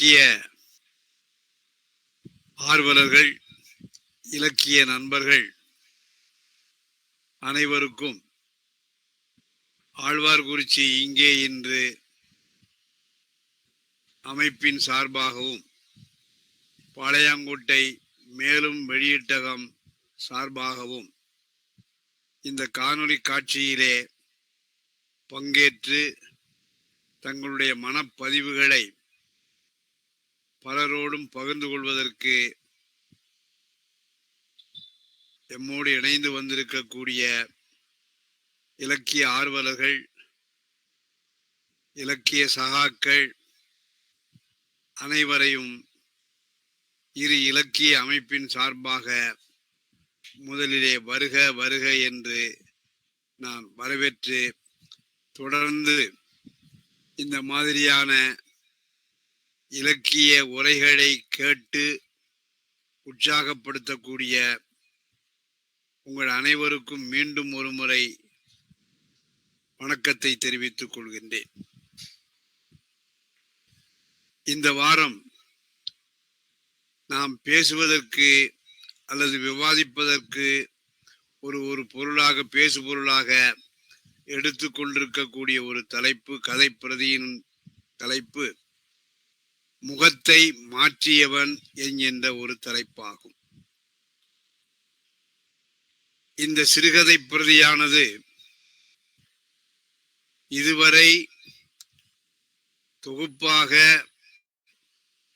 இலக்கிய ஆர்வலர்கள் இலக்கிய நண்பர்கள் அனைவருக்கும் ஆழ்வார்குறிச்சி இங்கே இன்று அமைப்பின் சார்பாகவும் பாளையங்கோட்டை மேலும் வெளியீட்டகம் சார்பாகவும் இந்த காணொளி காட்சியிலே பங்கேற்று தங்களுடைய மனப்பதிவுகளை பலரோடும் பகிர்ந்து கொள்வதற்கு எம்மோடு இணைந்து வந்திருக்கக்கூடிய இலக்கிய ஆர்வலர்கள் இலக்கிய சகாக்கள் அனைவரையும் இரு இலக்கிய அமைப்பின் சார்பாக முதலிலே வருக வருக என்று நான் வரவேற்று தொடர்ந்து இந்த மாதிரியான இலக்கிய உரைகளை கேட்டு உற்சாகப்படுத்தக்கூடிய உங்கள் அனைவருக்கும் மீண்டும் ஒரு முறை வணக்கத்தை தெரிவித்துக் கொள்கின்றேன். இந்த வாரம் நாம் பேசுவதற்கு அல்லது விவாதிப்பதற்கு ஒரு ஒரு பொருளாக பேசு பொருளாக எடுத்துக்கொண்டிருக்கக்கூடிய ஒரு தலைப்பு கதை பிரதியின் தலைப்பு. முகத்தை மாற்றியவன் என்கின்ற ஒரு தலைப்பாகும். இந்த சிறுகதை பிரதியானது இதுவரை தொகுப்பாக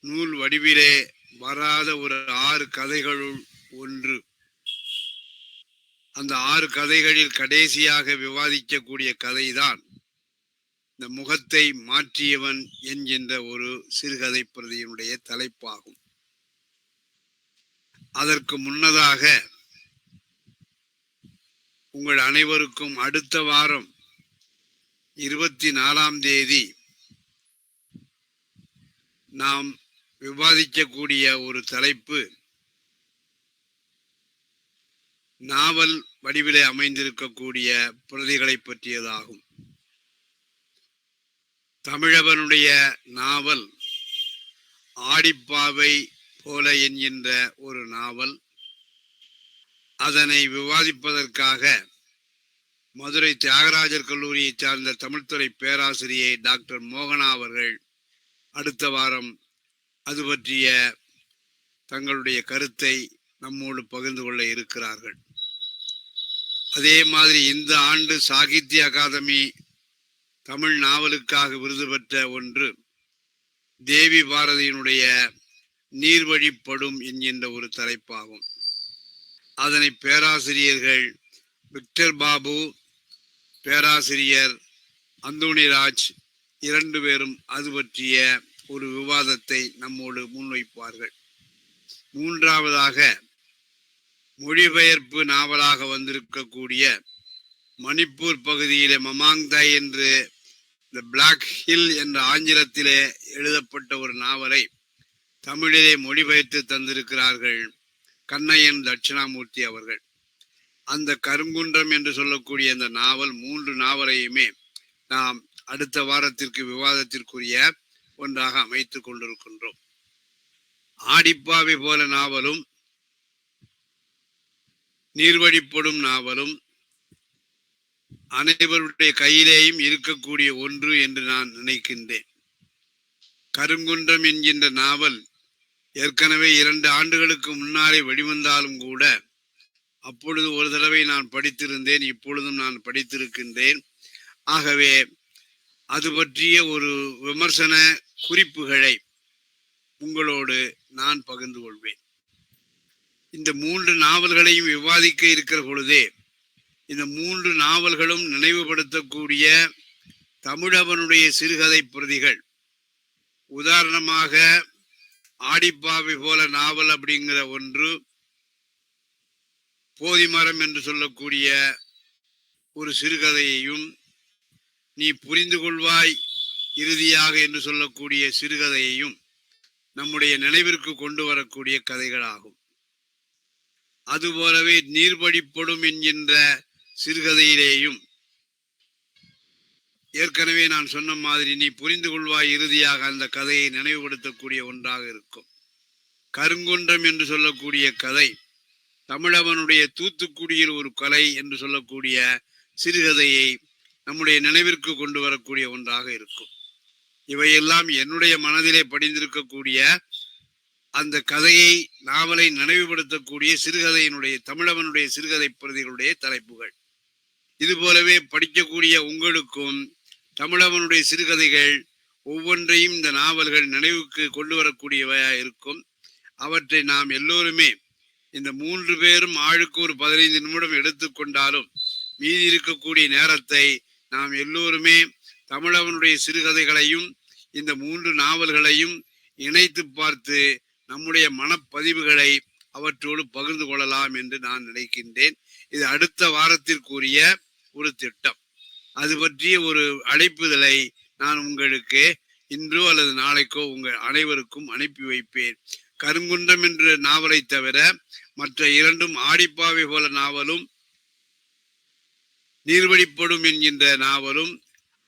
நூல் வடிவிலே வராத ஒரு ஆறு கதைகளுள் ஒன்று. அந்த ஆறு கதைகளில் கடைசியாக விவாதிக்கக்கூடிய கதைதான் இந்த முகத்தை மாற்றியவன் என்கின்ற ஒரு சிறுகதை பிரதியினுடைய தலைப்பாகும். அதற்கு முன்னதாக உங்கள் அனைவருக்கும் அடுத்த வாரம் இருபத்தி நாலாம் தேதி நாம் விவாதிக்கக்கூடிய ஒரு தலைப்பு நாவல் வடிவிலே அமைந்திருக்கக்கூடிய பிரதிகளை பற்றியதாகும். தமிழவனுடைய நாவல் ஆடிப்பாவை போல என்கின்ற ஒரு நாவல். அதனை விவாதிப்பதற்காக மதுரை தியாகராஜர் கல்லூரியை சார்ந்த தமிழ்துறை பேராசிரியை டாக்டர் மோகனா அவர்கள் அடுத்த வாரம் அது பற்றிய தங்களுடைய கருத்தை நம்மோடு பகிர்ந்து கொள்ள இருக்கிறார்கள். அதே மாதிரி இந்த ஆண்டு சாகித்ய அகாதமி தமிழ் நாவலுக்காக விருது பெற்ற ஒன்று தேவி பாரதியினுடைய நீர்வழிப்படும் என்கின்ற ஒரு தலைப்பாகும். அதனை பேராசிரியர்கள் விக்டர் பாபு பேராசிரியர் அந்தோணிராஜ் இரண்டு பேரும் அது பற்றிய ஒரு விவாதத்தை நம்மோடு முன்வைப்பார்கள். மூன்றாவதாக மொழிபெயர்ப்பு நாவலாக வந்திருக்கக்கூடிய மணிப்பூர் பகுதியிலே மமாங்தாய் என்று த பிளாக் ஹில் என்ற ஆங்கிலத்திலே எழுதப்பட்ட ஒரு நாவலை தமிழிலே மொழிபெயர்த்து தந்திருக்கிறார்கள் கண்ணையன் தட்சிணாமூர்த்தி அவர்கள். அந்த கருங்குன்றம் என்று சொல்லக்கூடிய அந்த நாவல் மூன்று நாவலையுமே நாம் அடுத்த வாரத்திற்கு விவாதத்திற்குரிய ஒன்றாக அமைத்துக் கொண்டிருக்கின்றோம். ஆடிப்பாவை போல நாவலும் நீர்வழிப்படும் நாவலும் அனைவருடைய கையிலேயும் இருக்கக்கூடிய ஒன்று என்று நான் நினைக்கின்றேன். கருங்குன்றம் என்கின்ற நாவல் ஏற்கனவே இரண்டு ஆண்டுகளுக்கு முன்னாலே வெளிவந்தாலும் கூட அப்பொழுது ஒரு தடவை நான் படித்திருந்தேன் இப்பொழுதும் நான் படித்திருக்கின்றேன். ஆகவே அது பற்றிய ஒரு விமர்சன குறிப்புகளை உங்களோடு நான் பகிர்ந்து கொள்வேன். இந்த மூன்று நாவல்களையும் விவாதிக்க இருக்கிற பொழுதே இந்த மூன்று நாவல்களும் நினைவுபடுத்தக்கூடிய தமிழவனுடைய சிறுகதை பிரதிகள். உதாரணமாக ஆடிப்பாவை போல நாவல் அப்படிங்கிற ஒன்று போதிமரம் என்று சொல்லக்கூடிய ஒரு சிறுகதையையும் நீ புரிந்து கொள்வாய் இறுதியாக என்று சொல்லக்கூடிய சிறுகதையையும் நம்முடைய நினைவிற்கு கொண்டு வரக்கூடிய கதைகளாகும். அதுபோலவே நீர்படிப்படும் என்கின்ற சிறுகதையிலேயும். ஏற்கனவே நான் சொன்ன மாதிரி நீ புரிந்து கொள்வாய் இறுதியாக அந்த கதையை நினைவுபடுத்தக்கூடிய ஒன்றாக இருக்கும். கருங்குன்றம் என்று சொல்லக்கூடிய கதை தமிழவனுடைய தூத்துக்குடியில் ஒரு கலை என்று சொல்லக்கூடிய சிறுகதையை நம்முடைய நினைவிற்கு கொண்டு வரக்கூடிய ஒன்றாக இருக்கும். இவையெல்லாம் என்னுடைய மனதிலே படிந்திருக்கக்கூடிய அந்த கதையை நாவலை நினைவுபடுத்தக்கூடிய சிறுகதையினுடைய தமிழவனுடைய சிறுகதை பிரதிகளுடைய தலைப்புகள். இது போலவே படிக்கக்கூடிய உங்களுக்கும் தமிழவனுடைய சிறுகதைகள் ஒவ்வொன்றையும் இந்த நாவல்கள் நினைவுக்கு கொண்டு வரக்கூடியவையா இருக்கும். அவற்றை நாம் எல்லோருமே இந்த மூன்று பேரும் ஆளுக்கு ஒரு பதினைந்து நிமிடம் எடுத்துக்கொண்டாலும் மீதி இருக்கக்கூடிய நேரத்தை நாம் எல்லோருமே தமிழவனுடைய சிறுகதைகளையும் இந்த மூன்று நாவல்களையும் இணைத்து பார்த்து நம்முடைய மனப்பதிவுகளை அவற்றோடு பகிர்ந்து கொள்ளலாம் என்று நான் நினைக்கின்றேன். இது அடுத்த வாரத்திற்குரிய ஒரு திட்டம். அது பற்றிய ஒரு அழைப்புதலை நான் உங்களுக்கு இன்றோ அல்லது நாளைக்கோ உங்கள் அனைவருக்கும் அனுப்பி வைப்பேன். கருங்குன்றம் என்ற நாவலை தவிர மற்ற இரண்டும் ஆடிப்பாவை போல நாவலும் நீர்வழிப்படும் என்கின்ற நாவலும்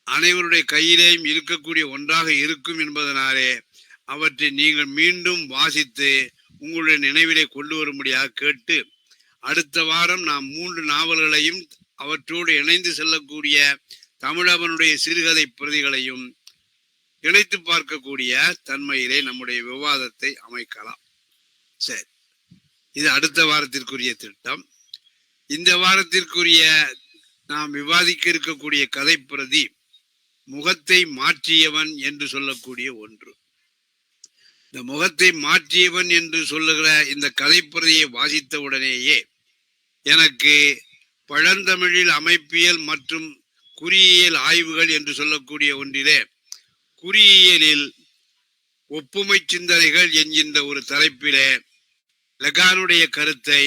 அனைவருடைய கையிலேயும் இருக்கக்கூடிய ஒன்றாக இருக்கும் என்பதனாலே அவற்றை நீங்கள் மீண்டும் வாசித்து உங்களுடைய நினைவிலே கொண்டு வரும்படியாக கேட்டு அடுத்த வாரம் நாம் மூன்று நாவல்களையும் அவற்றோடு இணைந்து செல்லக்கூடிய தமிழவனுடைய சிறுகதை பிரதிகளையும் இணைத்து பார்க்கக்கூடிய தன்மையிலே நம்முடைய விவாதத்தை அமைக்கலாம். சரி. இது அடுத்த வாரத்திற்குரிய திட்டம். இந்த வாரத்திற்குரிய நாம் விவாதிக்க இருக்கக்கூடிய கதை பிரதி முகத்தை மாற்றியவன் என்று சொல்லக்கூடிய ஒன்று. இந்த முகத்தை மாற்றியவன் என்று சொல்லுகிற இந்த கதைப்பிரதியை வாசித்த உடனேயே எனக்கு பழந்தமிழில் அமைப்பியல் மற்றும் குறியியல் ஆய்வுகள் என்று சொல்லக்கூடிய ஒன்றிலே குறியியலில் ஒப்புமை சிந்தனைகள் என்கின்ற ஒரு தலைப்பிலே லெகானுடைய கருத்தை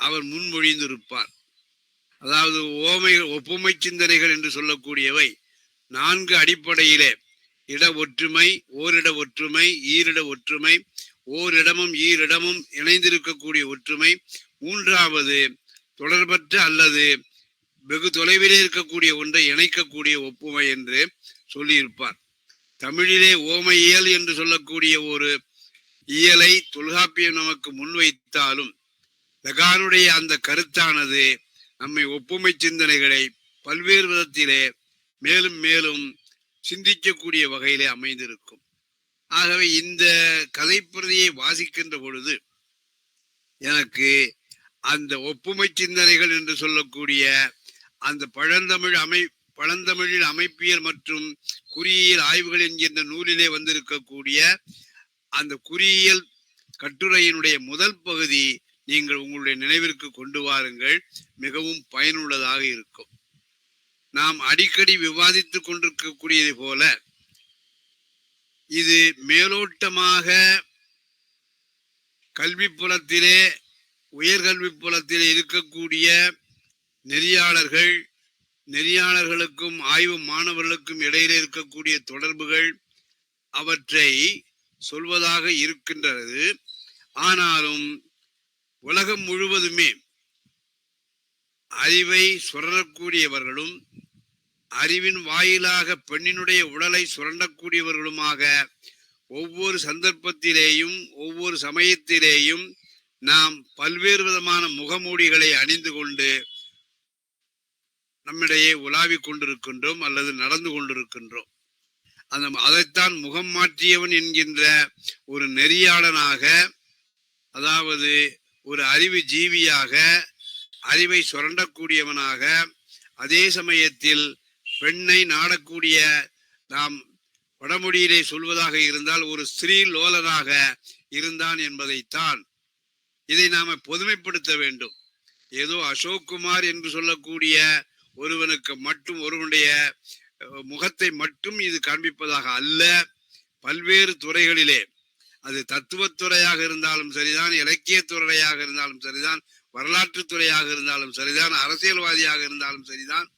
அவர் முன்மொழிந்திருப்பார். அதாவது ஓமை ஒப்புமை சிந்தனைகள் என்று சொல்லக்கூடியவை நான்கு அடிப்படையிலே இட ஒற்றுமை ஓரிட ஒற்றுமை ஈரிட ஒற்றுமை ஓரிடமும் ஈரிடமும் இணைந்திருக்கக்கூடிய ஒற்றுமை மூன்றாவது தொடர்பற்ற அல்லது வெகு தொலைவிலே இருக்கக்கூடிய ஒன்றை இணைக்கக்கூடிய ஒப்புமை என்று சொல்லியிருப்பார். தமிழிலே ஓமையியல் என்று சொல்லக்கூடிய ஒரு இயலை தொல்காப்பியம் நமக்கு முன்வைத்தாலும் லகானுடைய அந்த கருத்தானது நம்மை ஒப்புமை சிந்தனைகளை பல்வேறு விதத்திலே மேலும் மேலும் சிந்திக்கக்கூடிய வகையிலே அமைந்திருக்கும். ஆகவே இந்த கதைப்பிரதியை வாசிக்கின்ற பொழுது எனக்கு அந்த ஒப்புமை சிந்தனைகள் என்று சொல்லக்கூடிய அந்த பழந்தமிழ் அமை பழந்தமிழில் அமைப்பியல் மற்றும் குறியியல் ஆய்வுகள் என்கின்ற நூலிலே வந்திருக்கக்கூடிய அந்த குறியியல் கட்டுரையினுடைய முதல் பகுதி நீங்கள் உங்களுடைய நினைவிற்கு கொண்டு வாருங்கள். மிகவும் பயனுள்ளதாக இருக்கும். நாம் அடிக்கடி விவாதித்துக் கொண்டிருக்கக்கூடியது போல இது மேலோட்டமாக கல்வி புலத்திலே உயர்கல்வி புலத்தில் இருக்கக்கூடிய நெறியாளர்கள் நெறியாளர்களுக்கும் ஆய்வு மாணவர்களுக்கும் இடையிலே இருக்கக்கூடிய தொடர்புகள் அவற்றை சொல்வதாக இருக்கின்றது. ஆனாலும் உலகம் முழுவதுமே அறிவை சுரண்டக்கூடியவர்களும் அறிவின் வாயிலாக பெண்ணினுடைய உடலை சுரண்டக்கூடியவர்களுமாக ஒவ்வொரு சந்தர்ப்பத்திலேயும் ஒவ்வொரு சமயத்திலேயும் நாம் பல்வேறு விதமான முகமூடிகளை அணிந்து கொண்டு நம்மிடையே உலாவிக் கொண்டிருக்கின்றோம் அல்லது நடந்து கொண்டிருக்கின்றோம். அந்த அதைத்தான் முகம் மாற்றியவன் என்கின்ற ஒரு நெறியாளனாக அதாவது ஒரு அறிவு ஜீவியாக அறிவை சுரண்டக்கூடியவனாக அதே சமயத்தில் பெண்ணை நாடக்கூடிய நாம் வடமொழியிலே சொல்வதாக இருந்தால் ஒரு ஸ்ரீ லோலனாக இருந்தான் என்பதைத்தான் இதை நாம பொதுமைப்படுத்த வேண்டும். ஏதோ அசோக் குமார் என்று சொல்லக்கூடிய ஒருவனுக்கு மட்டும் ஒருவனுடைய முகத்தை மட்டும் இது காண்பிப்பதாக அல்ல. பல்வேறு துறைகளிலே. அது தத்துவத்துறையாக இருந்தாலும் சரிதான் இலக்கியத்துறையாக இருந்தாலும் சரிதான் வரலாற்று துறையாக இருந்தாலும் சரிதான் அரசியல்வாதியாக இருந்தாலும் சரிதான்.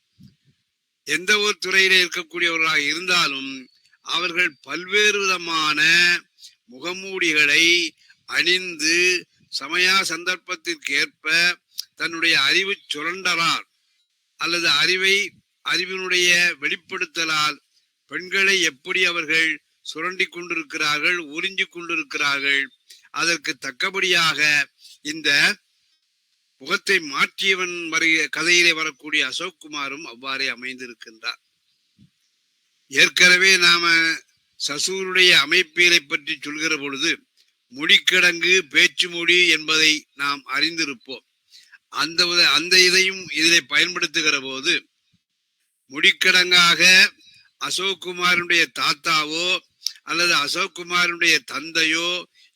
எந்த ஒரு துறையிலே இருக்கக்கூடியவர்களாக இருந்தாலும் அவர்கள் பல்வேறு விதமான முகமூடிகளை அணிந்து சமயா சந்தர்ப்பத்திற்கேற்ப தன்னுடைய அறிவு சுரண்டலால் அல்லது அறிவை அறிவினுடைய வெளிப்படுத்தலால் பெண்களை எப்படி அவர்கள் சுரண்டி கொண்டிருக்கிறார்கள் உறிஞ்சி கொண்டிருக்கிறார்கள் அதற்கு தக்கபடியாக இந்த முகத்தை மாற்றியவன் வருக கதையிலே வரக்கூடிய அசோக்குமாரும் அவ்வாறே அமைந்திருக்கின்றார். ஏற்கனவே நாம சசூருடைய அமைப்பியலை பற்றி சொல்கிற பொழுது முடிக்கிடங்கு பேச்சு மொழி என்பதை நாம் அறிந்திருப்போம். அந்த உத- அந்த இதையும் இதிலே பயன்படுத்துகிற போது முடிக்கிடங்காக அசோக்குமாரனுடைய தாத்தாவோ அல்லது அசோக்குமாரனுடைய தந்தையோ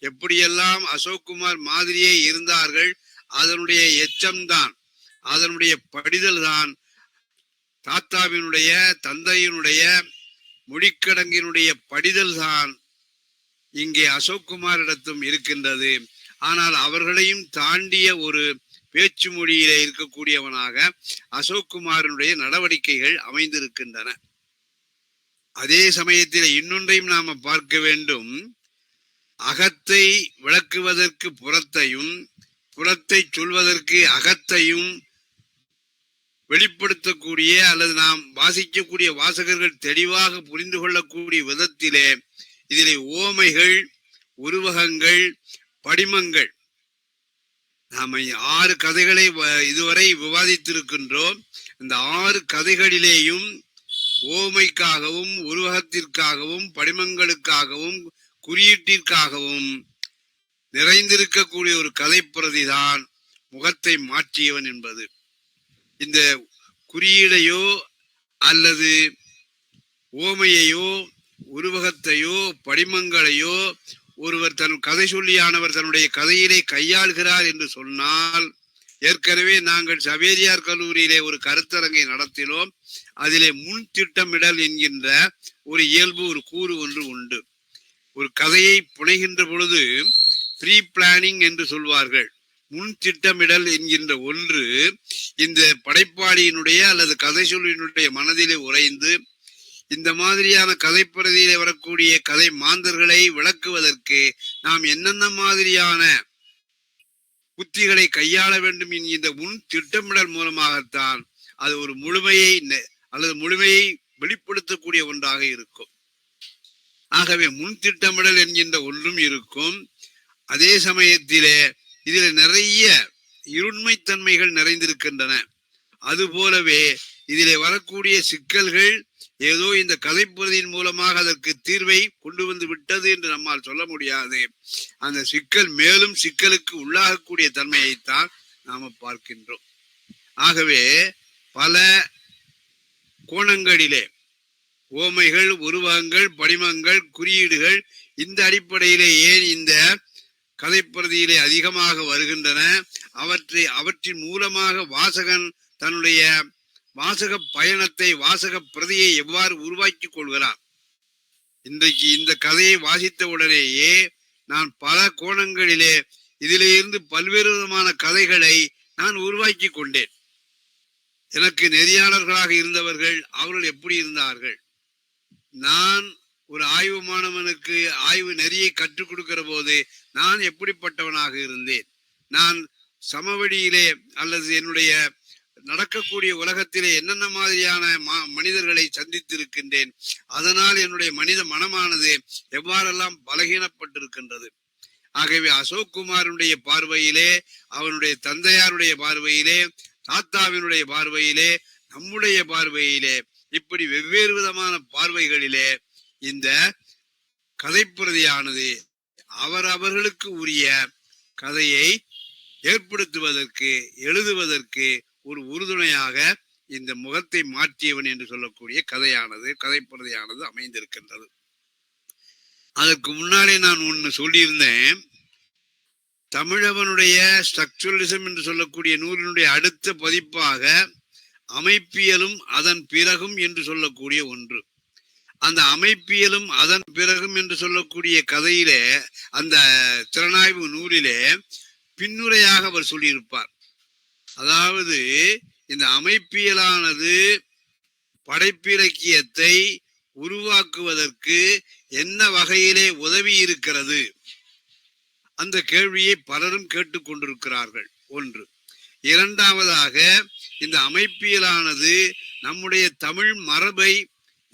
எப்படியெல்லாம் அசோக்குமார் மாதிரியே இருந்தார்கள் அதனுடைய எச்சம்தான் அதனுடைய படிதல் தான் தாத்தாவினுடைய தந்தையினுடைய முடிக்கடங்கினுடைய படிதல் தான் இங்கே அசோக்குமாரிடத்தும் இருக்கின்றது. ஆனால் அவர்களையும் தாண்டிய ஒரு பேச்சு மொழியிலே இருக்கக்கூடியவனாக அசோக்குமாரனுடைய நடவடிக்கைகள் அமைந்திருக்கின்றன. அதே சமயத்தில் இன்னொன்றையும் நாம பார்க்க வேண்டும். அகத்தை விளக்குவதற்கு புறத்தையும் புறத்தை சொல்வதற்கு அகத்தையும் வெளிப்படுத்தக்கூடிய அல்லது நாம் வாசிக்கக்கூடிய வாசகர்கள் தெளிவாக புரிந்து கொள்ளக்கூடிய விதத்திலே இதிலே ஓமைகள் உருவகங்கள் படிமங்கள். நாம் ஆறு கதைகளை வ- இதுவரை விவாதித்திருக்கின்றோம். இந்த ஆறு கதைகளிலேயும் ஓமைக்காகவும் உருவகத்திற்காகவும் படிமங்களுக்காகவும் குறியீட்டிற்காகவும் நிறைந்திருக்கக்கூடிய ஒரு கதைப்பிரதிதான் முகத்தை மாற்றியவன் என்பது. இந்த குறியீடையோ அல்லது ஓமையையோ உருவகத்தையோ படிமங்களையோ ஒருவர் தன் கதை சொல்லியானவர் தன்னுடைய கதையிலே கையாள்கிறார் என்று சொன்னால் ஏற்கனவே நாங்கள் சவேரியார் கல்லூரியிலே ஒரு கருத்தரங்கை நடத்தினோம். அதிலே முன் திட்டமிடல் என்கின்ற ஒரு இயல்பு ஒரு கூறு ஒன்று உண்டு. ஒரு கதையை புனைகின்ற பொழுது ப்ரீ பிளானிங் என்று சொல்வார்கள். முன் திட்டமிடல் என்கின்ற ஒன்று இந்த படைப்பாளியினுடைய அல்லது கதை சொல்லினுடைய மனதிலே உறைந்து இந்த மாதிரியான கதைப்பிரதியிலே வரக்கூடிய கதை மாந்தர்களை விளக்குவதற்கு நாம் என்னென்ன மாதிரியான உத்திகளை கையாள வேண்டும் என்கின்ற முன் திட்டமிடல் மூலமாகத்தான் அது ஒரு முழுமையை அல்லது முழுமையை வெளிப்படுத்தக்கூடிய ஒன்றாக இருக்கும். ஆகவே முன் திட்டமிடல் என்கின்ற ஒன்றும் இருக்கும். அதே சமயத்திலே இதில் நிறைய இருண்மைத்தன்மைகள் நிறைந்திருக்கின்றன. அதுபோலவே இதிலே வரக்கூடிய சிக்கல்கள் ஏதோ இந்த கதைப்பகுதியின் மூலமாக அதற்கு தீர்வை கொண்டு வந்து விட்டது என்று நம்மால் சொல்ல முடியாது. அந்த சிக்கல் மேலும் சிக்கலுக்கு உள்ளாகக்கூடிய தன்மையைத்தான் நாம பார்க்கின்றோம். ஆகவே பல கோணங்களிலே ஓமைகள் உருவகங்கள் படிமங்கள் குறியீடுகள் இந்த அடிப்படையிலே ஏன் இந்த கதைப்பிரதியிலே அதிகமாக வருகின்றன? அவற்றை அவற்றின் மூலமாக வாசகன் தன்னுடைய வாசக பயணத்தை வாசக பிரதியை எவ்வாறு உருவாக்கி கொள்கிறார்? இன்றைக்கு இந்த கதையை வாசித்த உடனேயே நான் பல கோணங்களிலே இதிலே இருந்து பல்வேறு விதமான கதைகளை நான் உருவாக்கி கொண்டேன். எனக்கு நெறியாளர்களாக இருந்தவர்கள் அவர்கள் எப்படி இருந்தார்கள்? நான் ஒரு ஆய்வு மாணவனுக்கு ஆய்வு நெறியை கற்றுக் கொடுக்கிற போது நான் எப்படிப்பட்டவனாக இருந்தேன்? நான் சமவெளியிலே அல்லது என்னுடைய நடக்கக்கூடிய உலகத்திலே என்னென்ன மாதிரியான மா- மனிதர்களை சந்தித்திருக்கின்றேன் அதனால் என்னுடைய மனித மனமானது எவ்வாறெல்லாம் பலகீனப்பட்டிருக்கின்றது. ஆகவே அசோக் குமாரனுடைய பார்வையிலே அவனுடைய தந்தையாருடைய பார்வையிலே தாத்தாவினுடைய பார்வையிலே நம்முடைய பார்வையிலே இப்படி வெவ்வேறு விதமான பார்வைகளிலே இந்த கதைப்பிரதியானது அவர் அவர்களுக்கு உரிய கதையை ஏற்படுத்துவதற்கு எழுதுவதற்கு ஒரு உறுதுணையாக இந்த முகத்தை மாற்றியவன் என்று சொல்லக்கூடிய கதையானது கதைப்பிரதையானது அமைந்திருக்கின்றது. அதற்கு முன்னாலே நான் ஒன்னு சொல்லியிருந்தேன். தமிழவனுடைய ஸ்ட்ரக்சுரலிசம் என்று சொல்லக்கூடிய நூலினுடைய அடுத்த பதிப்பாக அமைப்பியலும் அதன் பிறகும் என்று சொல்லக்கூடிய ஒன்று. அந்த அமைப்பியலும் அதன் பிறகும் என்று சொல்லக்கூடிய கதையிலே அந்த திறனாய்வு நூலிலே பின்னுரையாக அவர் சொல்லியிருப்பார். அதாவது இந்த அமைப்பியலானது படைப்பிலக்கியத்தை உருவாக்குவதற்கு என்ன வகையிலே உதவி இருக்கிறது? அந்த கேள்வியை பலரும் கேட்டுக்கொண்டிருக்கிறார்கள். ஒன்று. இரண்டாவதாக இந்த அமைப்பியலானது நம்முடைய தமிழ் மரபை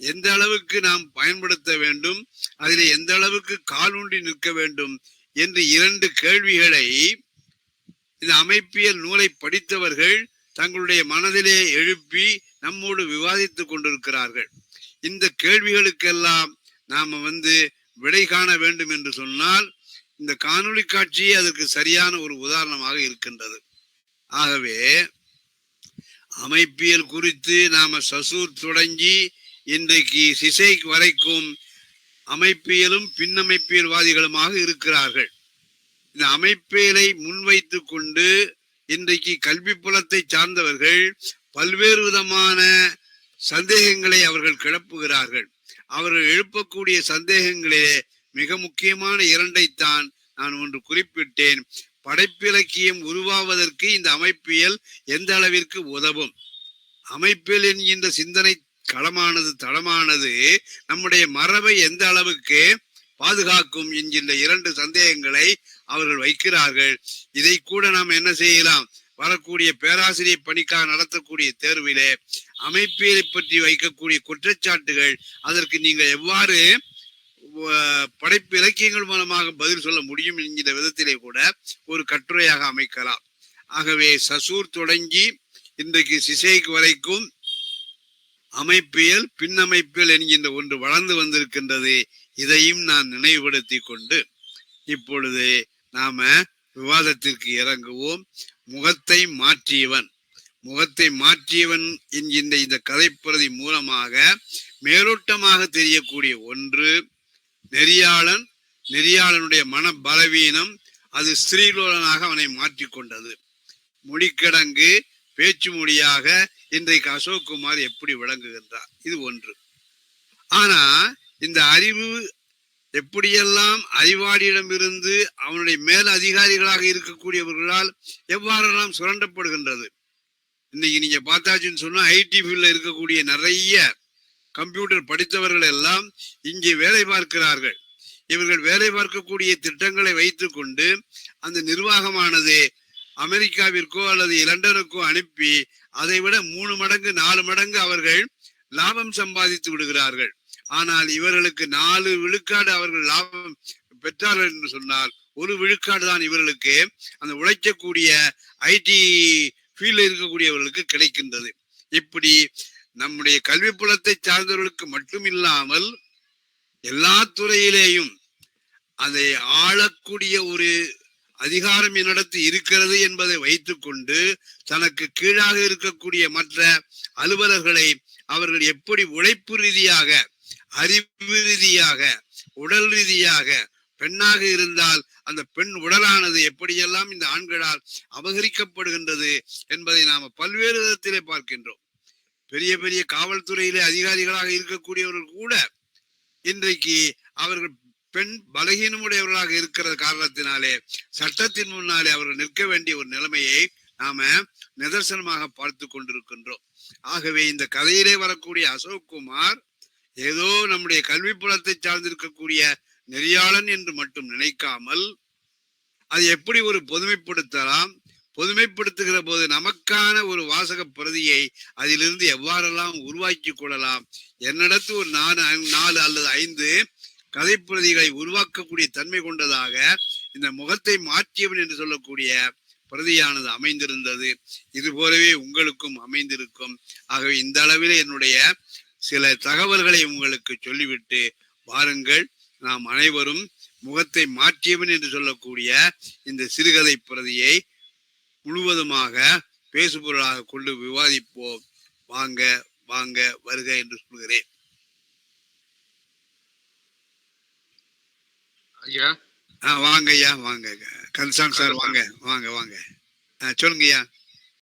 எந்த அளவுக்கு நாம் பயன்படுத்த வேண்டும் அதில் எந்த அளவுக்கு காலூண்டி நிற்க வேண்டும் என்று இரண்டு கேள்விகளை இந்த அமைப்பியல் நூலை படித்தவர்கள் தங்களுடைய மனதிலே எழுப்பி நம்மோடு விவாதித்துக் கொண்டிருக்கிறார்கள். இந்த கேள்விகளுக்கெல்லாம் நாம வந்து விடை காண வேண்டும் என்று சொன்னால் இந்த காணொளி காட்சியே அதற்கு சரியான ஒரு உதாரணமாக இருக்கின்றது. ஆகவே அமைப்பியல் குறித்து நாம சசூர் தொடங்கி இன்றைக்கு சிசை வரைக்கும் அமைப்பியலும் பின்னமைப்பியல்வாதிகளுமாக இருக்கிறார்கள். இந்த அமைப்பேலை முன்வைத்து கொண்டு இன்றைக்கு கல்வி புலத்தை சார்ந்தவர்கள் பல்வேறு விதமான சந்தேகங்களை அவர்கள் கிளப்புகிறார்கள். அவர்கள் எழுப்பக்கூடிய சந்தேகங்களிலே மிக முக்கியமான இரண்டைத்தான் நான் ஒன்று குறிப்பிட்டேன். படைப்பிலக்கியம் உருவாவதற்கு இந்த அமைப்பியல் எந்த அளவிற்கு உதவும்? அமைப்பியல் என்கின்ற சிந்தனை களமானது தளமானது நம்முடைய மரபை எந்த அளவுக்கு பாதுகாக்கும் என்கின்ற இரண்டு சந்தேகங்களை அவர்கள் வைக்கிறார்கள். இதை கூட நாம் என்ன செய்யலாம்? வரக்கூடிய பேராசிரியர் பணிக்காக நடத்தக்கூடிய தேர்விலே அமைப்பியலை பற்றி வைக்கக்கூடிய குற்றச்சாட்டுகள் அதற்கு நீங்கள் எவ்வாறு படைப்பு இலக்கியங்கள் மூலமாக பதில் சொல்ல முடியும் என்கிற விதத்திலே கூட ஒரு கட்டுரையாக அமைக்கலாம். ஆகவே சசூர் தொடங்கி இன்றைக்கு சிசைக்கு வரைக்கும் அமைப்பியல் பின்னமைப்பியல் என்கின்ற ஒன்று வளர்ந்து வந்திருக்கின்றது. இதையும் நான் நினைவுபடுத்தி கொண்டு இப்பொழுது நாம விவாதத்திற்கு இறங்குவோம். முகத்தை மாற்றியவன். முகத்தை மாற்றியவன் என்கின்ற இந்த கதைப்பிரதி மூலமாக மேலோட்டமாக தெரியக்கூடிய ஒன்று நெறியாளன் நெறியாளனுடைய மன பலவீனம் அது ஸ்ரீலோலனாக அவனை மாற்றிக்கொண்டது. முடிக்கடங்கு பேச்சு மொழியாக இன்றைக்கு அசோக் குமார் எப்படி விளங்குகின்றார்? இது ஒன்று. ஆனா இந்த அறிவு எப்படியெல்லாம் அறிவாளியிடமிருந்து அவனுடைய மேல் அதிகாரிகளாக இருக்கக்கூடியவர்களால் எவ்வாறெல்லாம் சுரண்டப்படுகின்றது? இன்னைக்கு நீங்க பார்த்தாச்சுன்னு சொன்னா ஐடி ஃபீல்ட்ல இருக்கக்கூடிய நிறைய கம்ப்யூட்டர் படித்தவர்கள் எல்லாம் இங்கே வேலை பார்க்கிறார்கள். இவர்கள் வேலை பார்க்கக்கூடிய திட்டங்களை வைத்துக்கொண்டு அந்த நிர்வாகமானது அமெரிக்காவிற்கோ அல்லது லண்டனுக்கோ அனுப்பி அதை விட மூணு மடங்கு நாலு மடங்கு அவர்கள் லாபம் சம்பாதித்து விடுகிறார்கள். ஆனால் இவர்களுக்கு நாலு விழுக்காடு அவர்கள் லாபம் பெற்றார்கள் என்று சொன்னால் ஒரு விழுக்காடு தான் இவர்களுக்கு அந்த உழைக்கக்கூடிய ஐடி ஃபீல்டில் இருக்கக்கூடியவர்களுக்கு கிடைக்கின்றது. இப்படி நம்முடைய கல்வி புலத்தை சார்ந்தவர்களுக்கு மட்டும் இல்லாமல் எல்லா துறையிலேயும் அதை ஆளக்கூடிய ஒரு அதிகாரம் என்னிடத்து இருக்கிறது என்பதை வைத்துக்கொண்டு தனக்கு கீழாக இருக்கக்கூடிய மற்ற அலுவலர்களை அவர்கள் எப்படி உழைப்பு ரீதியாக அறிவு ரீதியாக உடல் ரீதியாக பெண்ணாக இருந்தால் அந்த பெண் உடலானது எப்படியெல்லாம் இந்த ஆண்களால் அபகரிக்கப்படுகின்றது என்பதை நாம பல்வேறு விதத்திலே பார்க்கின்றோம். பெரிய பெரிய காவல்துறையிலே அதிகாரிகளாக இருக்கக்கூடியவர்கள் கூட இன்றைக்கு அவர்கள் பெண் பலகீனமுடையவர்களாக இருக்கிற காரணத்தினாலே சட்டத்தின் முன்னாலே அவர்கள் நிற்க வேண்டிய ஒரு நிலைமையை நாம நிதர்சனமாக பார்த்து கொண்டிருக்கின்றோம். ஆகவே இந்த கதையிலே வரக்கூடிய அசோக் குமார் ஏதோ நம்முடைய கல்வி புலத்தை சார்ந்திருக்கக்கூடிய நெறியாளன் என்று மட்டும் நினைக்காமல் அது எப்படி ஒரு பொதுமைப்படுத்தலாம்? பொதுமைப்படுத்துகிற போது நமக்கான ஒரு வாசக பிரதியை அதிலிருந்து எவ்வாறெல்லாம் உருவாக்கி கொள்ளலாம்? என்னிடத்து ஒரு நாலு நாலு அல்லது ஐந்து கதைப்பிரதிகளை உருவாக்கக்கூடிய தன்மை கொண்டதாக இந்த முகத்தை மாற்றியவன் என்று சொல்லக்கூடிய பிரதியானது அமைந்திருந்தது. இது போலவே உங்களுக்கும் அமைந்திருக்கும். ஆகவே இந்த அளவிலே என்னுடைய சில தகவல்களை உங்களுக்கு சொல்லிவிட்டு வாருங்கள். நாம் அனைவரும் முகத்தை மாற்றியவன் என்று சொல்லக்கூடிய இந்த சிறுகதை பிரதியை முழுவதுமாக பேசுபொருளாக கொண்டு விவாதிப்போம். வாங்க வாங்க வருக என்று சொல்கிறேன். ஐயா? ஆ வாங்க ஐயா வாங்க. கன்சான் சார் வாங்க வாங்க வாங்க. ஆ சொல்லுங்க ஐயா